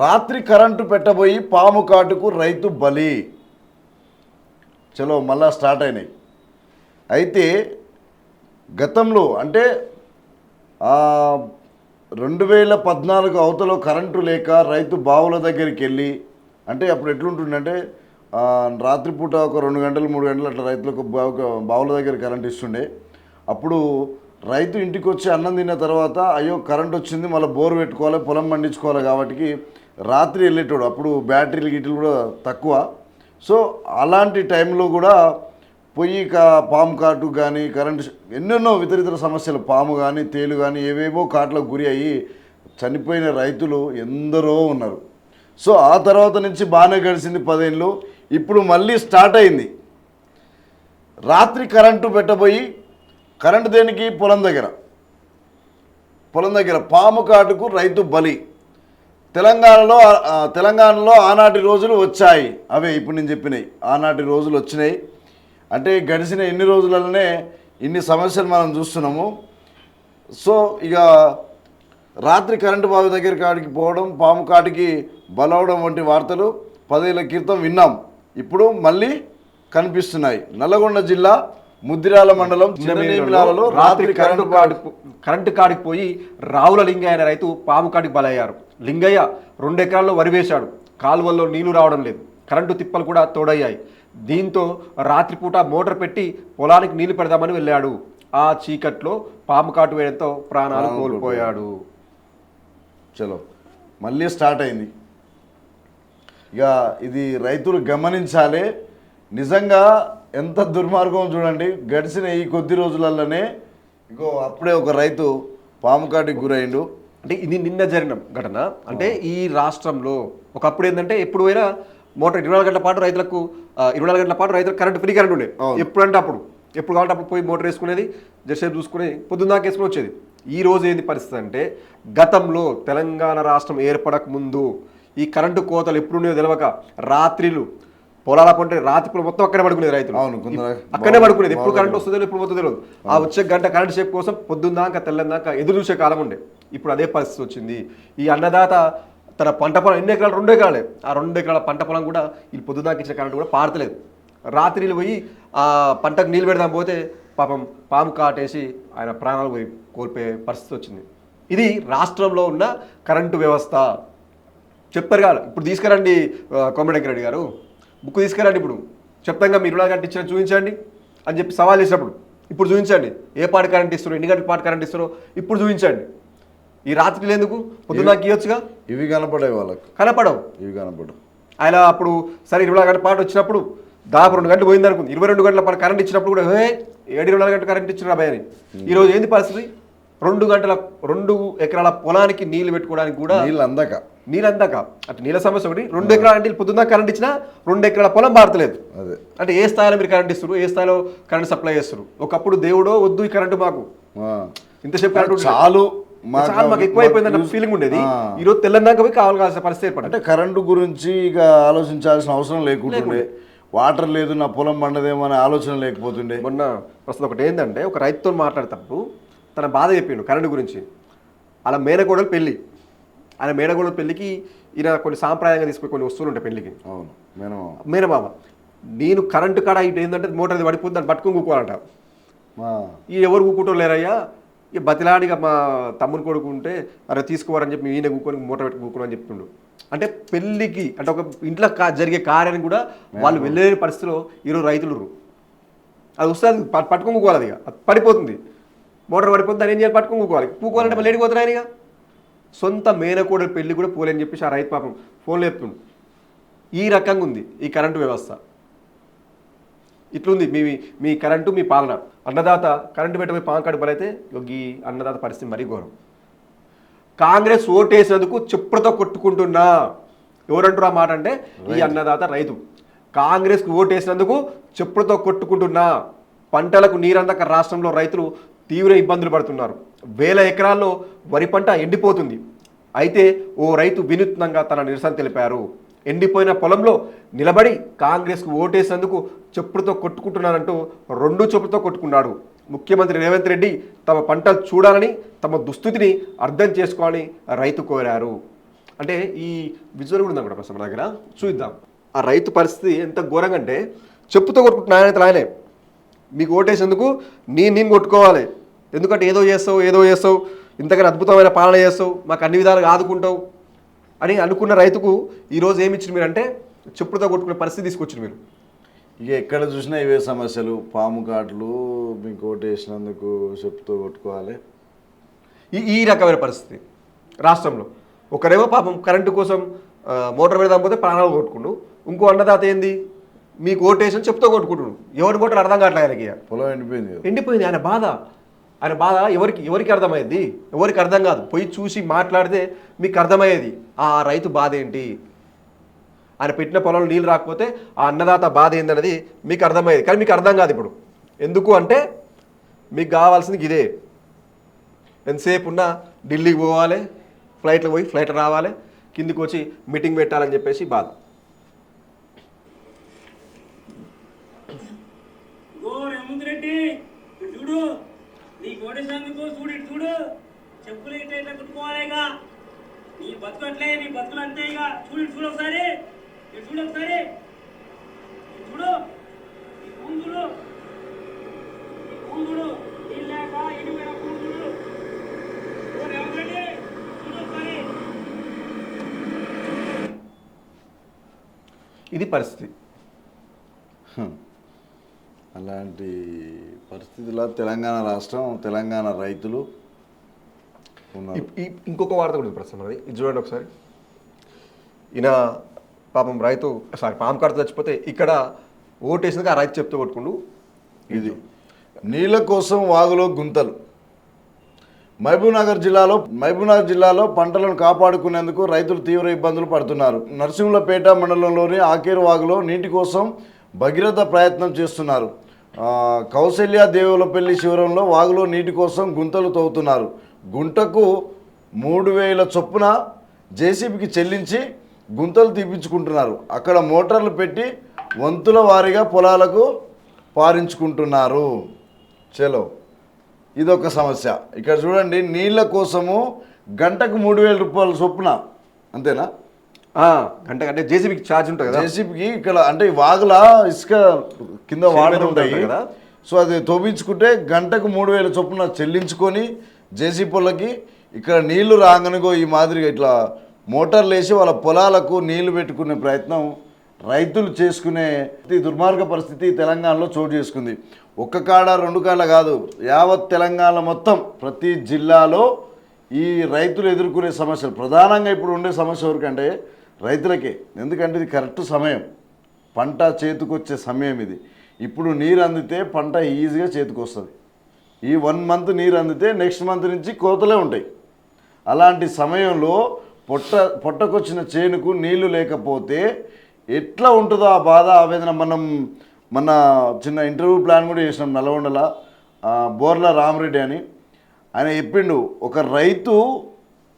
రాత్రి కరెంటు పెట్టబోయి పాము కాటుకు రైతు బలి. చలో మళ్ళా స్టార్ట్ అయినాయి. అయితే గతంలో అంటే రెండు వేల పద్నాలుగు అవతలో కరెంటు లేక రైతు బావుల దగ్గరికి వెళ్ళి అంటే అప్పుడు ఎట్లుంటుండంటే రాత్రిపూట ఒక రెండు గంటలు మూడు గంటలు అట్లా రైతులకు బావు బావుల దగ్గర కరెంట్ ఇస్తుండే. అప్పుడు రైతు ఇంటికి వచ్చి అన్నం తిన్న తర్వాత అయ్యో కరెంట్ వచ్చింది మళ్ళీ బోర్ పెట్టుకోవాలి పొలం పండించుకోవాలి కాబట్టి రాత్రి వెళ్ళేటోడు. అప్పుడు బ్యాటరీలు గిట్లు కూడా తక్కువ. సో అలాంటి టైంలో కూడా పొయ్యి కా పాము కాటు కానీ కరెంటు ఎన్నెన్నో ఇతరితర సమస్యలు పాము కానీ తేలు కానీ ఏవేవో కాట్లకు గురి అయ్యి చనిపోయిన రైతులు ఎందరో ఉన్నారు. సో ఆ తర్వాత నుంచి బాగానే గడిచింది పదేళ్ళు. ఇప్పుడు మళ్ళీ స్టార్ట్ అయింది. రాత్రి కరెంటు పెట్టబోయి కరెంటు దేనికి? పొలం దగ్గర. పొలం దగ్గర. పాము కాటుకు రైతు బలి. తెలంగాణలో తెలంగాణలో ఆనాటి రోజులు వచ్చాయి. అవే ఇప్పుడు నేను చెప్పినాయి ఆనాటి రోజులు వచ్చినాయి. అంటే గడిచిన ఎన్ని రోజులలోనే ఇన్ని సమస్యలు మనం చూస్తున్నాము. సో ఇక రాత్రి కరెంటు బావి దగ్గర కాడికి పోవడం పాము కాటికి బలవడం వంటి వార్తలు పదేళ్ళ క్రితం విన్నాం. ఇప్పుడు మళ్ళీ కనిపిస్తున్నాయి. నల్లగొండ జిల్లా ముద్దిరాల మండలం చిన్ననేమిలాలలో రాత్రి కరెంటు కాడికి కరెంటు కాడికి పోయి రావుల లింగయ్య అనే రైతు పాము కాడికి బలయ్యారు. లింగయ్య రెండు ఎకరాల్లో వరి వేశాడు. కాలువల్లో నీళ్ళు రావడం లేదు. కరెంటు తిప్పలు కూడా తోడయ్యాయి. దీంతో రాత్రిపూట మోటార్ పెట్టి పొలానికి నీళ్ళు పెడదామని వెళ్ళాడు. ఆ చీకట్లో పాము కాటు వేయడంతో ప్రాణాలు కోల్పోయాడు. చలో మళ్ళీ స్టార్ట్ అయింది. ఇక ఇది రైతులు గమనించాలి. నిజంగా ఎంత దుర్మార్గం చూడండి. గడిచిన ఈ కొద్ది రోజులలోనే ఇంకో అప్పుడే ఒక రైతు పాము కాటికి గురైండు. అంటే ఇది నిన్న జరిగిన ఘటన. అంటే ఈ రాష్ట్రంలో ఒకప్పుడు ఏంటంటే ఎప్పుడు పోయినా మోటార్ ఇరవై నాలుగు గంటల పాటు రైతులకు ఇరవై నాలుగు గంటల పాటు రైతులకు కరెంట్ ఫ్రీ కరెంట్ ఉండే అవును. ఎప్పుడంటే అప్పుడు. ఎప్పుడు కావాలంటే అప్పుడు పోయి మోటార్ వేసుకునేది జసేపు చూసుకుని పొద్దున్న దాకా వేసుకుని వచ్చేది. ఈ రోజు ఏంది పరిస్థితి అంటే గతంలో తెలంగాణ రాష్ట్రం ఏర్పడక ముందు ఈ కరెంటు కోతలు ఎప్పుడున్నాయో తెలియక రాత్రిలు పొలాల కొంటే రాత్రి పూట మొత్తం అక్కడే పడుకునేది రైతులు. అవును, అక్కడే పడుకునేది. ఎప్పుడు కరెంట్ వస్తుందో ఎప్పుడు పోతుందో తెలియదు ఆ వచ్చే గంట కరెంట్ షేప్ కోసం పొద్దున్న దాకా తెల్లని దాకా ఎదురు చూసే కాలం ఉండే. ఇప్పుడు అదే పరిస్థితి వచ్చింది. ఈ అన్నదాత తన పంట పొలం ఎన్ని ఎకరాలు? రెండు ఎకరాలే. ఆ రెండు ఎకరాల పంట పొలం కూడా వీళ్ళు పొద్దున్న దాకా ఇచ్చిన కరెంట్ కూడా పారతలేదు. రాత్రిలు పోయి ఆ పంటకు నీళ్ళు పెడదాం పోతే పాపం పాము కాటేసి ఆయన ప్రాణాలు పోయి కోల్పోయే పరిస్థితి వచ్చింది. ఇది రాష్ట్రంలో ఉన్న కరెంటు వ్యవస్థ. చెప్పారు కాదు. ఇప్పుడు తీసుకురండి కోమటిరెడ్డి రెడ్డి గారు. బుక్ తీసుకురండి ఇప్పుడు. చెప్తాంగా మీరు ఇలా కట్టించిన చూపించండి అని చెప్పి సవాల్ చేసినప్పుడు ఇప్పుడు చూపించండి. ఏ పాట కరెంట్ ఇస్తారో ఎన్ని గంటల పాట కరెంట్ ఇస్తారో ఇప్పుడు చూపించండి. ఈ రాత్రిలో ఎందుకు? పొద్దున్న ఇవ్వచ్చుగా ఇవి కనపడే వాళ్ళకు. కనపడవు. ఇవి కనపడవు. ఆయన అప్పుడు సరే ఇరవై నాలుగు గంటల పాట వచ్చినప్పుడు దాదాపు రెండు గంటలు పోయింది అనుకుంది. ఇరవై రెండు గంటల పాటు కరెంట్ ఇచ్చినప్పుడు కూడా హే ఏడు ఇరవై నాలుగు గంటల కరెంట్ ఇచ్చిన అబ్బాయి అని. ఈ రోజు ఏంది పరిస్థితి? రెండు గంటల రెండు ఎకరాల పొలానికి నీళ్ళు పెట్టుకోవడానికి కూడా నీళ్ళు అందక. నీళ్ళు అందాక అంటే నీళ్ళ సమస్య ఒకటి రెండు ఎకరాల అంటే పొద్దున్న కరెంట్ ఇచ్చినా రెండు ఎకరాల పొలం భారతలేదు అదే. అంటే ఏ స్థాయిలో మీరు కరెంట్ ఇస్తారు ఏ స్థాయిలో కరెంట్ సప్లై చేస్తారు ఒకప్పుడు దేవుడో వద్దు ఈ కరెంటు మాకు. ఇంతసేపు కరెంట్. చాలు చాలా మాకు ఎక్కువ ఫీలింగ్ ఉండేది. ఈ రోజు తెల్లందాక పోయి కావాల్సిన పరిస్థితి ఏర్పడింది. అంటే కరెంటు గురించి ఇక ఆలోచించాల్సిన అవసరం లేకుంటుండే. వాటర్ లేదు నా పొలం పండదేమో అనే ఆలోచన లేకపోతుండే. మొన్న ప్రస్తుతం ఒకటి ఏంటంటే ఒక రైతుతో మాట్లాడేటప్పుడు తన బాధ చెప్పిండు కరెంటు గురించి. అలా మేనగోడలు పెళ్ళి. ఆయన మేనగోడల పెళ్ళికి ఈయన కొన్ని సాంప్రదాయంగా తీసుకుని కొన్ని వస్తువులు ఉంటాయి పెళ్ళికి. అవును. మేము మేనమామ. నేను కరెంటు కాడ ఇటు ఏంటంటే మోటార్ అది పడిపోతుంది దాన్ని పట్టుకుని కూకోవాలంట. ఈ ఎవరు కూకుంటూ లేరయ్యా? ఈ బతిలాడిగా మా తమ్ముని కొడుకు ఉంటే అరే తీసుకోవాలని చెప్పి ఈయన కూకొని మోటార్ పెట్టి కూకుని అని చెప్తుండు అంటే పెళ్ళికి అంటే ఒక ఇంట్లో కా- జరిగే కార్యానికి కూడా వాళ్ళు వెళ్ళలేని పరిస్థితిలో ఈరోజు రైతులు. అది వస్తే అది పట్- పట్టుకొని కూకోవాలి అది పడిపోతుంది. మోటార్ పడిపోతుంది దాన్ని ఏం చేయాలి? పట్టుకొని కూకోవాలి. కూకోవాలంటే మళ్ళీ ఏడికి పోతున్నాయి ఇక? సొంత మేనకోడల పెళ్ళి కూడా పోలేని చెప్పేసి ఆ రైతు పాపం ఫోన్లో చెప్తుండు. ఈ రకంగా ఉంది ఈ కరెంటు వ్యవస్థ. ఇట్లుంది మీ మీ కరెంటు మీ పాలన. అన్నదాత కరెంటు పెట్టబోయి పాన్ కార్డు బలైతే ఈ అన్నదాత పరిస్థితి మరీ ఘోరం. కాంగ్రెస్ ఓటేసినందుకు చెప్పులతో కొట్టుకుంటున్నా. ఎవరంటారు ఆ మాట అంటే ఈ అన్నదాత రైతు. కాంగ్రెస్కి ఓటేసినందుకు చెప్పులతో కొట్టుకుంటున్నా. పంటలకు నీరందక రాష్ట్రంలో రైతులు తీవ్ర ఇబ్బందులు పడుతున్నారు. వేల ఎకరాల్లో వరి పంట ఎండిపోతుంది. అయితే ఓ రైతు వినూత్నంగా తన నిరసన తెలిపారు. ఎండిపోయిన పొలంలో నిలబడి కాంగ్రెస్కు ఓటేసేందుకు చెప్పులతో కొట్టుకుంటున్నానంటూ రెండు చెప్పులతో కొట్టుకున్నాడు. ముఖ్యమంత్రి రేవంత్ రెడ్డి తమ పంటలు చూడాలని తమ దుస్థితిని అర్థం చేసుకోవాలని రైతు కోరారు. అంటే ఈ విజువల్ కూడా ఉందన్నమాట ప్రస్తుతం దగ్గర. చూద్దాం. ఆ రైతు పరిస్థితి ఎంత ఘోరంగా అంటే చెప్పుతో కొట్టుకుంటున్నాయనైతే ఆయన ఆయనే మీకు ఓటేసేందుకు నేను నేను కొట్టుకోవాలి. ఎందుకంటే ఏదో చేస్తావు ఏదో చేస్తావు ఇంతకన్నా అద్భుతమైన పాలన చేస్తావు మాకు అన్ని విధాలుగా ఆదుకుంటావు అని అనుకున్న రైతుకు ఈరోజు ఏమి ఇచ్చిన మీరు అంటే చెప్పులతో కొట్టుకునే పరిస్థితి తీసుకొచ్చిన మీరు. ఇక ఎక్కడ చూసినా ఇవే సమస్యలు పాము కాట్లు మీకు ఓటేసినందుకు చెప్పుతో కొట్టుకోవాలి. ఈ ఈ రకమైన పరిస్థితి రాష్ట్రంలో. ఒకరేమో పాపం కరెంటు కోసం మోటార్ పెడదాం పోతే ప్రాణాలు కొట్టుకుండు. ఇంకో అన్నదాత ఏంది? మీకు ఓటేషన్ చెప్తూ కొట్టుకుంటుడు ఎవరి మోటార్ అర్థం కావట్లేదు ఆయనకి. పొలం ఎండిపోయింది ఎండిపోయింది ఆయన బాధ. ఆయన బాధ ఎవరికి ఎవరికి అర్థమయ్యేది? ఎవరికి అర్థం కాదు. పోయి చూసి మాట్లాడితే మీకు అర్థమయ్యేది ఆ రైతు బాధ ఏంటి? ఆయన పెట్టిన పొలంలో నీళ్ళు రాకపోతే ఆ అన్నదాత బాధ ఏందనేది మీకు అర్థమయ్యేది. కానీ మీకు అర్థం కాదు ఇప్పుడు. ఎందుకు అంటే మీకు కావాల్సింది ఇదే. ఎంతసేపు ఉన్నా ఢిల్లీకి పోవాలి ఫ్లైట్లో పోయి ఫ్లైట్ రావాలి కిందికి వచ్చి మీటింగ్ పెట్టాలని చెప్పేసి బాధ. ఓ చూడు. నీ కోటేశ్వరందుకు చూడు చూడు. చెప్పులు ఇట్లా ఇట్లా కుట్టుకోవాలిగా నీ బతుకు అట్లే నీ బతుకులు అంతే ఇక. చూడు చూడు ఒకసారి. ఇటు చూడు ఒకసారి. చూడు. ఈ భూమి ఈ నీళ్ళు లేక ఎండిపోయిన భూమి చూడు. ఒకసారి. ఇది పరిస్థితి. అలాంటి పరిస్థితుల్లో తెలంగాణ రాష్ట్రం తెలంగాణ రైతులు ఉన్నారు. ఇంకొక వార్త కూడా ప్రస్తుతం అది ఇది చూడండి ఒకసారి. ఈయన పాపం రైతు సారీ పాము కడత చచ్చిపోతే ఇక్కడ ఓటేసినాక ఆ రైతు చెప్తూ కొట్టుకుండు. ఇది నీళ్ళ కోసం వాగులో గుంతలు. మహబూబ్నగర్ జిల్లాలో మహబూబ్నగర్ జిల్లాలో పంటలను కాపాడుకునేందుకు రైతులు తీవ్ర ఇబ్బందులు పడుతున్నారు. నరసింహులపేట మండలంలోని ఆకేరు వాగులో నీటి కోసం భగీరథ ప్రయత్నం చేస్తున్నారు. కౌశల్య దేవులపల్లి శివరంలో వాగులో నీటి కోసం గుంతలు తవ్వుతున్నారు. గుంటకు మూడు వేల చొప్పున జేసీబీకి చెల్లించి గుంతలు తీపించుకుంటున్నారు. అక్కడ మోటార్లు పెట్టి వంతుల వారీగా పొలాలకు పారించుకుంటున్నారు. చలో ఇదొక సమస్య. ఇక్కడ చూడండి నీళ్ళ కోసము గంటకు మూడు వేల రూపాయల చొప్పున అంతేనా? గంట గంట జేసీబీకి ఛార్జ్ ఉంటుంది కదా? జేసీబీకి ఇక్కడ అంటే ఈ వాగుల ఇసుక కింద వాటర్ ఉంటాయి ఉంటుంది కదా. సో అది తవ్వించుకుంటే గంటకు మూడు వేల చొప్పున చెల్లించుకొని జేసీ పొలకి ఇక్కడ నీళ్ళు రాగానిగో ఈ మాదిరిగా ఇట్లా మోటార్లు వేసి వాళ్ళ పొలాలకు నీళ్ళు పెట్టుకునే ప్రయత్నం రైతులు చేసుకునే దుర్మార్గ పరిస్థితి తెలంగాణలో చోటు చేసుకుంది. ఒక్క కాడ రెండు కాడ కాదు యావత్ తెలంగాణ మొత్తం ప్రతి జిల్లాలో ఈ రైతులు ఎదుర్కొనే సమస్యలు ప్రధానంగా ఇప్పుడు ఉండే సమస్య ఎవరికంటే రైతులకే. ఎందుకంటే ఇది కరెక్ట్ సమయం. పంట చేతికొచ్చే సమయం ఇది. ఇప్పుడు నీరు అందితే పంట ఈజీగా చేతికి వస్తుంది ఈ వన్ మంత్ నీరు అందితే నెక్స్ట్ మంత్ నుంచి కోతలే ఉంటాయి. అలాంటి సమయంలో పొట్ట పొట్టకొచ్చిన చేనుకు నీళ్ళు లేకపోతే ఎట్లా ఉంటుందో ఆ బాధ ఆవేదన మనం మన చిన్న ఇంటర్వ్యూ ప్లాన్ కూడా చేసినాం నల్గొండల బోర్ల రామరెడ్డి అని. ఆయన చెప్పిండు ఒక రైతు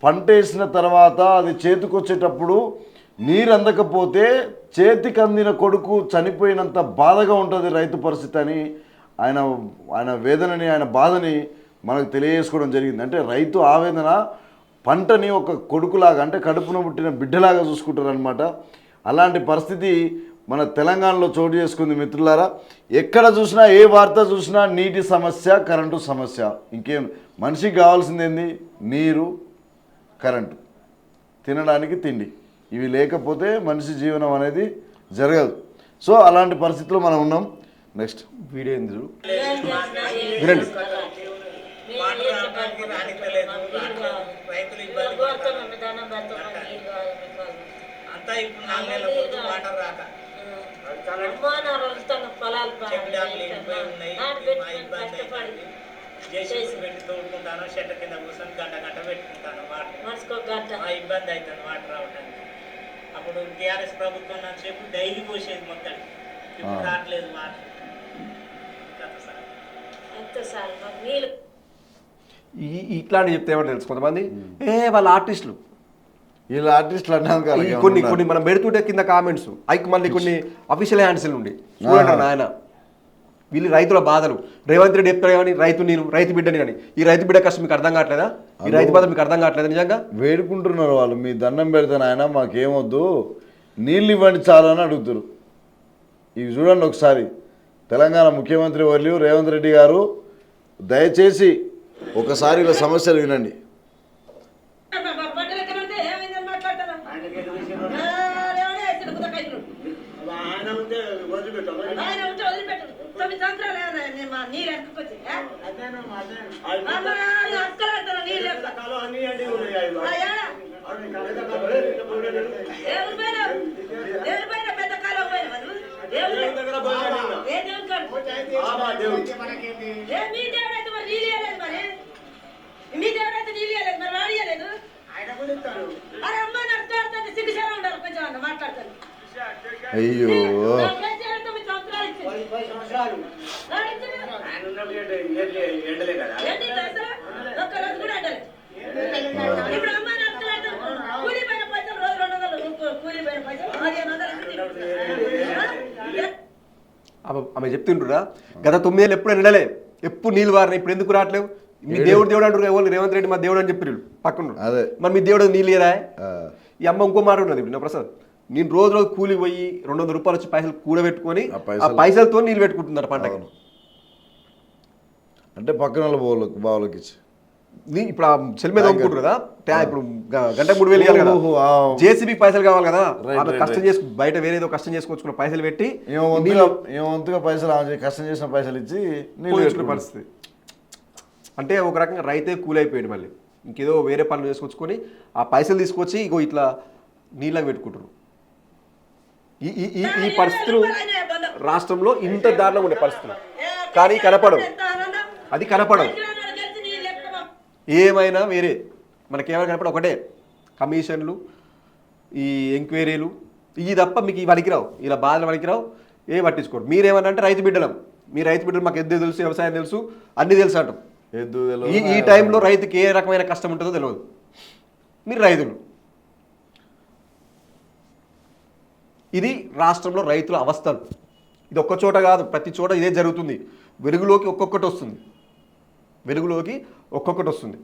పంట వేసిన తర్వాత అది చేతికొచ్చేటప్పుడు నీరు అందకపోతే చేతికి అందిన కొడుకు చనిపోయినంత బాధగా ఉంటుంది రైతు పరిస్థితి అని ఆయన ఆయన వేదనని ఆయన బాధని మనకు తెలియజేసుకోవడం జరిగింది. అంటే రైతు ఆవేదన పంటని ఒక కొడుకులాగా అంటే కడుపున పుట్టిన బిడ్డలాగా చూసుకుంటారనమాట అలాంటి పరిస్థితి మన తెలంగాణలో చోటు చేసుకుంది మిత్రులారా. ఎక్కడ చూసినా ఏ వార్త చూసినా నీటి సమస్య కరెంటు సమస్య. ఇంకేం మనిషికి కావాల్సింది ఏంది? నీరు కరెంటు. తినడానికి తిండి. ఇవి లేకపోతే మనిషి జీవనం అనేది జరగదు. సో అలాంటి పరిస్థితిలో మనం ఉన్నాం. నెక్స్ట్. వీడియో చూడు? వినండి. జేసీబీ పెట్టి తోడుకుంటాను చెట్ల కింద కూర్చొని గంట గంట పెట్టుకుంటాను వాటర్ మా ఇబ్బంది అవుతుంది. వాటర్ రావడానికి అప్పుడు టీఆర్ఎస్ ప్రభుత్వం సేపు డైలీ పోసేది మొత్తం. ఇప్పుడు. రావట్లేదు ఈ ఇట్లాంటి చెప్తే ఏమంటే తెలుసు కొంతమంది. ఏ వాళ్ళ ఆర్టిస్టులు. వీళ్ళ ఆర్టిస్టులు అన్నాక ఈ కొన్ని కొన్ని మనం పెడుతుంటే కింద కామెంట్స్. ఐకి మళ్ళీ కొన్ని అఫీషియల్ హ్యాండ్స్ ఉండి. చూడండి నాయన. వీళ్ళు రైతుల బాధలు. రేవంత్ రెడ్డి చెప్తాడు కానీ రైతు నేను రైతు బిడ్డని కానీ. ఈ రైతు బిడ్డ కష్టం మీకు అర్థం కావట్లేదా? ఈ రైతు బాధ మీకు అర్థం కావట్లేదా నిజంగా? వేడుకుంటున్నారు వాళ్ళు. మీ దండం పెడతాను ఆయన మాకేమొద్దు. నీళ్ళు ఇవ్వండి చాలు అని అడుగుతారు. ఇవి చూడండి ఒకసారి. తెలంగాణ ముఖ్యమంత్రి వర్యులు రేవంత్ రెడ్డి గారు దయచేసి ఒకసారి ఇలా సమస్యలు వినండి బట్టలు ఎక్కడ ఉంటే ఏమైందని మాట్లాడతాను ఏమన్నా వేసాడు కుదకైతులు ఆయన ఉంటే వదిలిపెట్టాలి ఆయన ఉంటే వదిలిపెట్టు తొమ్మిది సంవత్సరాలు ఏమన్నా నేను మా నీళ్ళు ఎక్కకొచ్చి అక్కలు పెడతాను నీళ్ళు ఎక్క. కాలం అన్ని అన్ని ఉన్నాయి ఆ ఏడా? దేవుడి పైన దేవుడి పైన పెద్ద కాలం పోయిన వాళ్ళు దేవుడు ఏ దేవుడు కాదు ఏ మీ దేవుడు మరి నీళ్ళు మరి మీ దేవుడు నీళ్ళు మరి వాడు అరే అమ్మ నడుస్తాడుతుంది సిగ్గుసేవ ఉండాలి కొంచెం మాట్లాడతాను అయ్యో సంవత్సరాలు ఇచ్చింది వాడు ఇచ్చింది. ఆయన ఉన్నప్పుడు ఎండలే కదా ఏంటి ఇది అసలు? ఒక్క రోజు కూడా అంటలేదు. ఇప్పుడు అమ్మ నడుస్తాడు కూలి పైన పైసలు రోజు రెండు వందలు కూ- కూలి పైన పైసలు పదిహేను వందలు ఇచ్చింది. ఆమె ఆమె చెప్తుండ్రురా గత తొమ్మిదేళ్ళు ఎప్పుడు ఎండలే ఎప్పుడు నీళ్ళు వారినాయి ఇప్పుడు ఎందుకు రావట్లేవు మీ దేవుడు దేవుడు అంటారు ఎవరు రేవంత్ రెడ్డి మా దేవుడు అని చెప్పి పక్కన అదే. మరి మీ దేవుడు నీళ్ళు లేదా ఈ అమ్మ ఇంకో మాట ఉన్నది ఇప్పుడు నా ప్రసాద్ నేను రోజు రోజు కూలి పోయి రెండు వందల రూపాయలు వచ్చి పైసలు కూడబెట్టుకొని ఆ ఆ పైసలు- పైసలతో నీళ్ళు పెట్టుకుంటున్నారు పంటకి. అంటే పక్కన వాళ్ళ బావులకు బావులకి ఇచ్చి. నీ- ఇప్పుడు ఆ చెల్లి మీద ఒప్పుకుంటారు కదా? ట్యా- ఇప్పుడు గ- గంట మూడు వేలు ఇవ్వాలి కదా? ఓహో, ఆ. జేసీబీ పైసలు కావాలి కదా? ఆమె కష్టం. చేసుకు బయట వేరేదో కష్టం చేసుకొచ్చుకున్న పైసలు పెట్టి ఏమో వంతుగా ఏమో వంతుగా పైసలు ఆమె చే- కష్టం చేసిన పైసలు ఇచ్చి నీళ్ళు పోయించుకునే. పరిస్థితి. అంటే ఒక రకంగా రైతే కూల్ అయిపోయాడు మళ్ళీ. ఇంకేదో వేరే పనులు చేసుకొచ్చుకొని ఆ పైసలు తీసుకొచ్చి ఇగో ఇట్లా నీళ్ళకి పెట్టుకుంటారు ఈ ఈ ఈ ఈ పరిస్థితులు రాష్ట్రంలో ఇంత దారుణంగా ఉండే పరిస్థితులు. కానీ కనపడవు. అది ఎక్కువ. ఏమైనా వేరే మనకేమైనా కనపడ ఒకటే. కమిషన్లు ఈ ఎంక్వైరీలు ఇవి తప్ప మీకు ఇవి పనికిరావు. ఇలా బాధలు పనికిరావు. ఏ పట్టించుకోరు. మీరేమన్నా అంటే రైతు బిడ్డలం. మీ రైతు బిడ్డలు మాకు ఎద్దు తెలుసు వ్యవసాయం తెలుసు అన్నీ తెలుసు అంటాం. ఈ ఈ టైంలో రైతుకి ఏ రకమైన కష్టం ఉంటుందో తెలియదు మీరు రైతులు. ఇది రాష్ట్రంలో రైతుల అవస్థలు. ఇది ఒక్క చోట కాదు ప్రతి చోట ఇదే జరుగుతుంది. వెలుగులోకి ఒక్కొక్కటి వస్తుంది. వెలుగులోకి ఒక్కొక్కటి వస్తుంది.